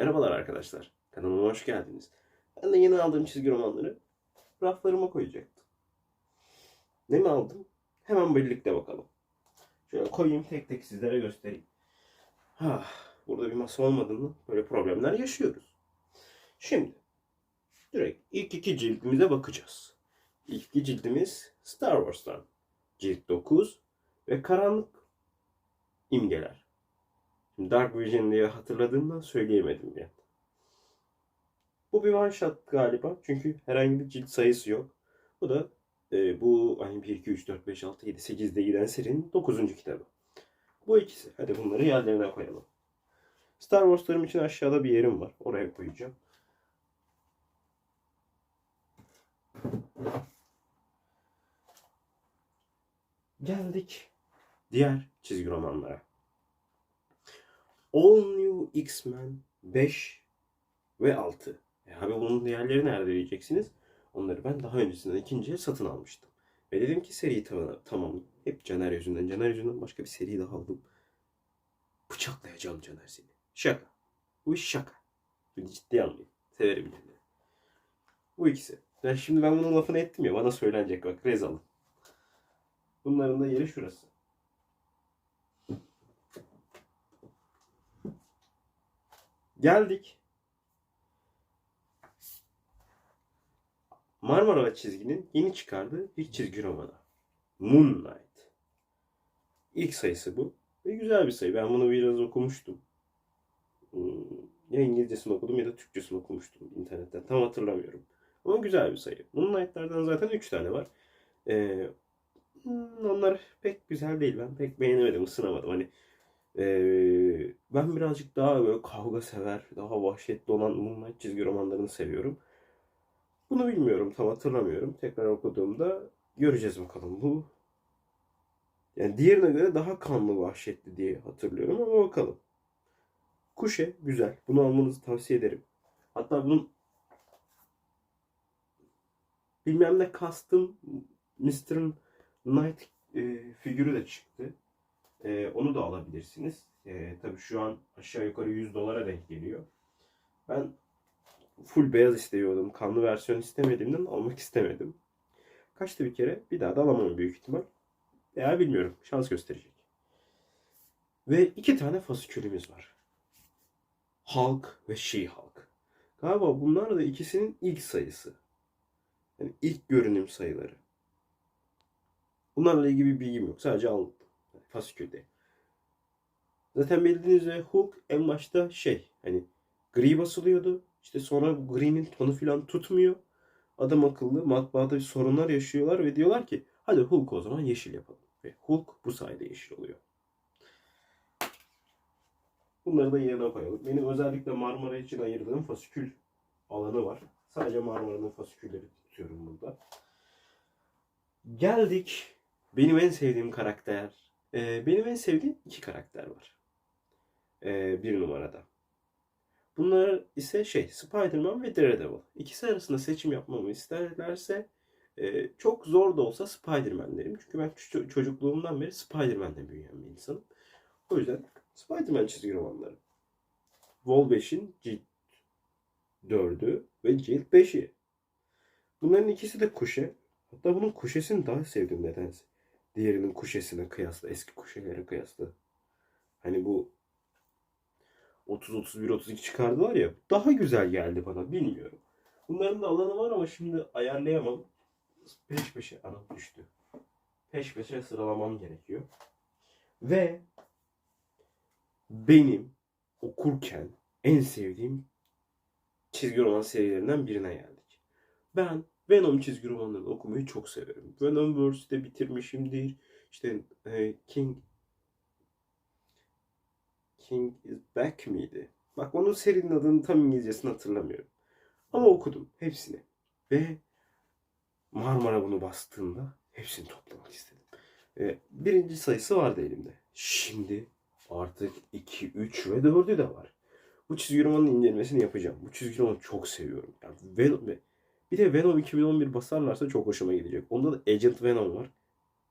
Merhabalar arkadaşlar. Kanalıma hoş geldiniz. Ben de yeni aldığım çizgi romanları raflarıma koyacaktım. Ne mi aldım? Hemen birlikte bakalım. Şöyle koyayım tek tek sizlere göstereyim. Ha, burada bir masa olmadığında böyle problemler yaşıyoruz. Şimdi direkt ilk iki cildimize bakacağız. İlk iki cildimiz Star Wars'tan. Cilt 9 ve Karanlık imgeler. Dark Vision diye hatırladığımdan söyleyemedim ya. Bu bir one shot galiba. Çünkü herhangi bir cilt sayısı yok. Bu da e, bu hani 1, 2, 3, 4, 5, 6, 7, 8'de giden serinin 9. kitabı. Bu ikisi. Hadi bunları yerlerine koyalım. Star Wars'larım için aşağıda bir yerim var. Oraya koyacağım. Geldik diğer çizgi romanlara. All New X-Men 5 ve 6. E abi bunun diğerleri nerede diyeceksiniz. Onları ben daha öncesinden ikinciye satın almıştım. Ve dedim ki seriyi ta- tamam. Hep Caner yüzünden. Caner yüzünden başka bir seri daha aldım. Bıçaklayacağım Caner seni. Şaka. Bu iş şaka. Bunu ciddiye almayın. Severim yani. Bu ikisi. Ben şimdi ben bunun lafını ettim ya. Bana söylenecek bak. Rezalım. Bunların da yeri şurası. Geldik. Marmara çizginin yeni çıkardığı bir çizgi romanı. Moonlight. İlk sayısı bu. Ve güzel bir sayı. Ben bunu biraz okumuştum. Hmm, Ya İngilizcesini okudum ya da Türkçesini okumuştum internetten. Tam hatırlamıyorum. Ama güzel bir sayı. Moonlight'lardan zaten 3 tane var. Ee, hmm, onlar pek güzel değil. Ben pek beğenemedim, ısınamadım. Hani ee, ben birazcık daha böyle kavga sever, daha vahşetli olan Moonlight çizgi romanlarını seviyorum. Bunu bilmiyorum, tam hatırlamıyorum. Tekrar okuduğumda göreceğiz bakalım. Bu yani diğerine göre daha kanlı vahşetli diye hatırlıyorum ama bakalım. Kuşe güzel. Bunu almanızı tavsiye ederim. Hatta bunun bilmem ne custom Mr. Knight e, figürü de çıktı. E, onu da alabilirsiniz. E, tabii şu an aşağı yukarı 100 dolara denk geliyor. Ben full beyaz istiyordum. Kanlı versiyon istemediğimden almak istemedim. Kaçtı bir kere. Bir daha da alamam büyük ihtimal. Veya bilmiyorum. Şans gösterecek. Ve iki tane fasikülümüz var. Hulk ve She-Hulk. Galiba bunlar da ikisinin ilk sayısı. Yani ilk görünüm sayıları. Bunlarla ilgili bir bilgim yok. Sadece aldım. Fasikülde. Zaten bildiğiniz üzere Hulk en başta şey hani gri basılıyordu. İşte sonra gri'nin tonu falan tutmuyor. Adam akıllı matbaada bir sorunlar yaşıyorlar ve diyorlar ki hadi Hulk o zaman yeşil yapalım. Ve Hulk bu sayede yeşil oluyor. Bunları da yerine koyalım. Benim özellikle Marmara için ayırdığım fasikül alanı var. Sadece Marmara'nın fasikülleri tutuyorum burada. Geldik. Benim en sevdiğim karakter. Ee, benim en sevdiğim iki karakter var. Ee, bir numarada. Bunlar ise şey Spider-Man ve Daredevil. İkisi arasında seçim yapmamı isterlerse e, çok zor da olsa Spider-Man derim. Çünkü ben ço- çocukluğumdan beri Spider-Man'le büyüyen bir insanım. O yüzden Spider-Man çizgi romanları. Vol 5'in cilt 4'ü ve cilt 5'i. Bunların ikisi de kuşe. Hatta bunun kuşesini daha sevdim nedense. Diğerinin kuşesine kıyasla, eski kuşelere kıyasla. Hani bu 30 31 32 çıkardılar ya. Daha güzel geldi bana bilmiyorum. Bunların da alanı var ama şimdi ayarlayamam. Peş peşe anam düştü. Peş peşe sıralamam gerekiyor. Ve benim okurken en sevdiğim çizgi roman serilerinden birine geldik. Ben Venom çizgi romanlarını okumayı çok severim. Venomverse'de bitirmişimdir. İşte e, King King is Back miydi? Bak onun serinin adını tam İngilizcesini hatırlamıyorum. Ama okudum hepsini. Ve Marmara bunu bastığında hepsini toplamak istedim. Ee, birinci sayısı vardı elimde. Şimdi artık 2, 3 ve 4'ü de var. Bu çizgi romanın incelemesini yapacağım. Bu çizgi romanı çok seviyorum. Yani Venom, bir de Venom 2011 basarlarsa çok hoşuma gidecek. Onda da Agent Venom var.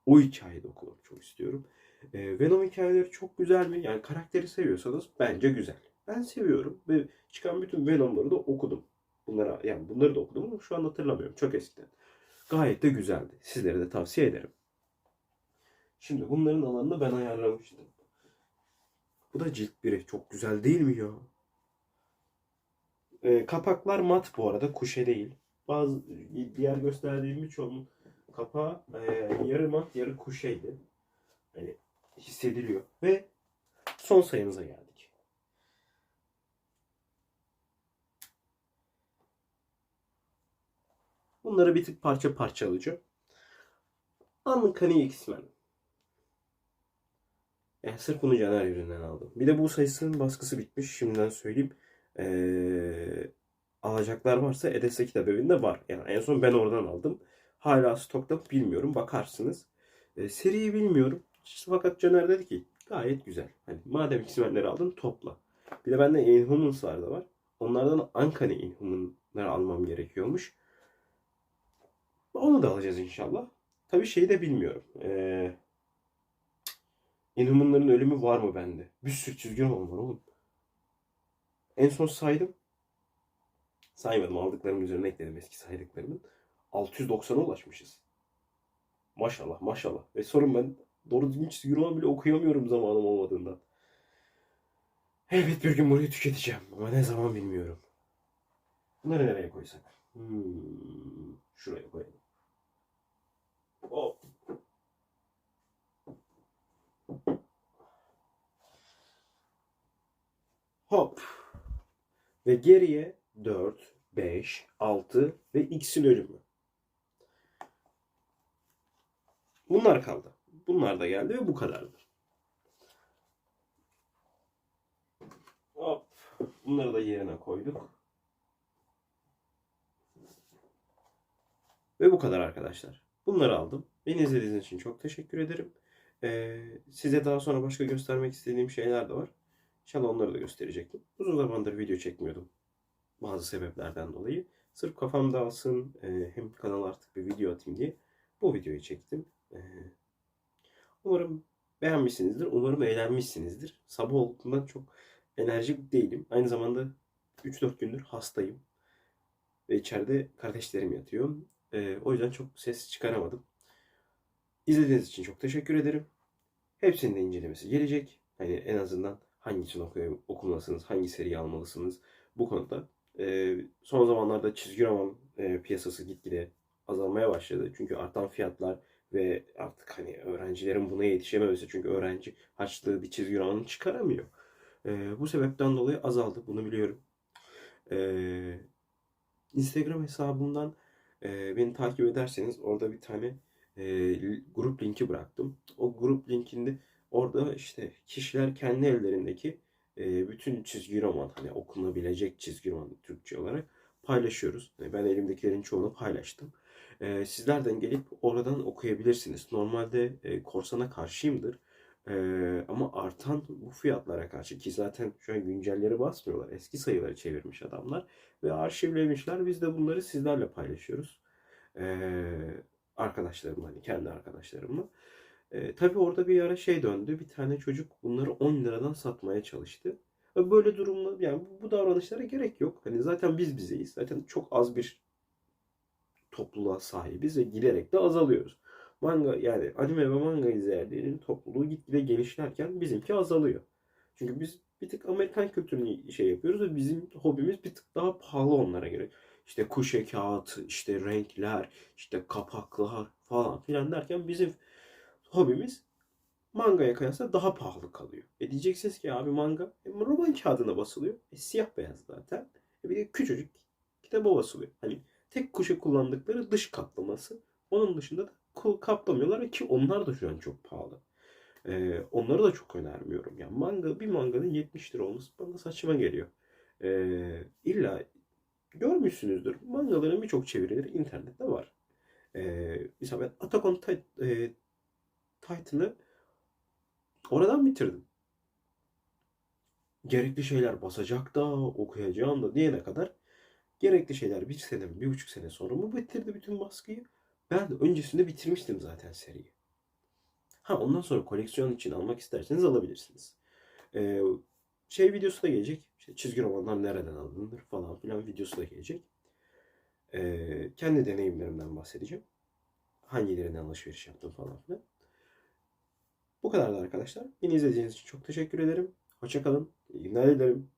O hikayeyi de okumak çok istiyorum. Ee, Venom hikayeleri çok güzel mi? Yani karakteri seviyorsanız bence güzel. Ben seviyorum ve çıkan bütün Venom'ları da okudum. Bunlara yani bunları da okudum ama şu an hatırlamıyorum. Çok eskiden. Gayet de güzeldi. Sizlere de tavsiye ederim. Şimdi bunların alanını ben ayarlamıştım. Bu da cilt biri. Çok güzel değil mi ya? Ee, kapaklar mat bu arada. Kuşe değil. Bazı diğer gösterdiğim birçoğunun kapağı e, yarı mat yarı kuşeydi. Hani hissediliyor. Ve son sayımıza geldik. Bunları bir tık parça parça alacağım. Uncanny X-Men. Yani sırf bunu Caner yüzünden aldım. Bir de bu sayısının baskısı bitmiş. Şimdiden söyleyeyim. Ee, alacaklar varsa Edes'e kitap evinde var. Yani en son ben oradan aldım. Hala stokta bilmiyorum. Bakarsınız. Ee, seriyi bilmiyorum. Fakat Caner dedi ki gayet güzel. Hani madem X-Men'leri aldın topla. Bir de bende Inhumans'lar da var. Onlardan Uncanny Inhumans'ları almam gerekiyormuş. Onu da alacağız inşallah. Tabii şeyi de bilmiyorum. Ee, Inhuman'ların ölümü var mı bende? Bir sürü çizgi roman var oğlum. En son saydım. Saymadım. Aldıklarımın üzerine ekledim eski saydıklarımın. 690'a ulaşmışız. Maşallah maşallah. Ve sorun ben doğru düzgün çizgi roman bile okuyamıyorum zamanım olmadığından. Elbet bir gün burayı tüketeceğim. Ama ne zaman bilmiyorum. Bunları nereye koysak? Hmm, şuraya koyalım. Hop. Hop. Ve geriye 4, 5, 6 ve X'in ölümü. Bunlar kaldı. Bunlar da geldi ve bu kadardı. Hop. Bunları da yerine koyduk. Ve bu kadar arkadaşlar. Bunları aldım. Beni izlediğiniz için çok teşekkür ederim. Ee, size daha sonra başka göstermek istediğim şeyler de var. İnşallah onları da gösterecektim. Uzun zamandır video çekmiyordum. Bazı sebeplerden dolayı. Sırf kafam dağılsın e, hem kanala artık bir video atayım diye bu videoyu çektim. E, umarım beğenmişsinizdir. Umarım eğlenmişsinizdir. Sabah olduğundan çok enerjik değilim. Aynı zamanda 3-4 gündür hastayım. Ve içeride kardeşlerim yatıyor. E, o yüzden çok ses çıkaramadım. İzlediğiniz için çok teşekkür ederim. Hepsinin de incelemesi gelecek. Hani en azından hangisini oku- okumalısınız, hangi seriyi almalısınız bu konuda. Ee, son zamanlarda çizgi roman e, piyasası gitgide azalmaya başladı. Çünkü artan fiyatlar ve artık hani öğrencilerin buna yetişememesi. Çünkü öğrenci harçlığı bir çizgi romanı çıkaramıyor. Ee, bu sebepten dolayı azaldı. Bunu biliyorum. Ee, Instagram hesabımdan e, beni takip ederseniz orada bir tane e, grup linki bıraktım. O grup linkinde orada işte kişiler kendi ellerindeki bütün çizgi roman hani okunabilecek çizgi roman Türkçe olarak paylaşıyoruz. Yani ben elimdekilerin çoğunu paylaştım. Sizlerden gelip oradan okuyabilirsiniz. Normalde korsana karşıyımdır. Ama artan bu fiyatlara karşı ki zaten şu an güncelleri basmıyorlar. Eski sayıları çevirmiş adamlar ve arşivlemişler. Biz de bunları sizlerle paylaşıyoruz. E, arkadaşlarımla hani kendi arkadaşlarımla. E, tabii orada bir ara şey döndü. Bir tane çocuk bunları 10 liradan satmaya çalıştı. Böyle durumda yani bu, davranışlara gerek yok. Hani zaten biz bizeyiz. Zaten çok az bir topluluğa sahibiz ve giderek de azalıyoruz. Manga yani anime ve manga izleyenlerin topluluğu gitgide genişlerken bizimki azalıyor. Çünkü biz bir tık Amerikan kültürünü şey yapıyoruz ve bizim hobimiz bir tık daha pahalı onlara göre. İşte kuşe kağıt, işte renkler, işte kapaklar falan filan derken bizim hobimiz mangaya kıyasla daha pahalı kalıyor. E diyeceksiniz ki abi manga e, roman kağıdına basılıyor. E, siyah beyaz zaten. E, bir de küçücük kitaba basılıyor. Hani tek kuşa kullandıkları dış kaplaması. Onun dışında da kaplamıyorlar ki onlar da şu an çok pahalı. E, onları da çok önermiyorum. Yani manga bir manganın 70 lira olması bana saçma geliyor. E, illa görmüşsünüzdür. Mangaların birçok çevirileri internette var. E, mesela ben Attack on Tit- e, Titan'ı oradan bitirdim. Gerekli şeyler basacak da okuyacağım da diyene kadar gerekli şeyler bir sene, bir buçuk sene sonra mı bitirdi bütün baskıyı? Ben de öncesinde bitirmiştim zaten seriyi. Ha ondan sonra koleksiyon için almak isterseniz alabilirsiniz. Ee, şey videosu da gelecek. İşte çizgi romanlar nereden alınır falan filan videosu da gelecek. Ee, kendi deneyimlerimden bahsedeceğim. Hangilerinden alışveriş yaptım falan filan. Bu kadardı arkadaşlar. Beni izlediğiniz için çok teşekkür ederim. Hoşçakalın. İyi günler dilerim.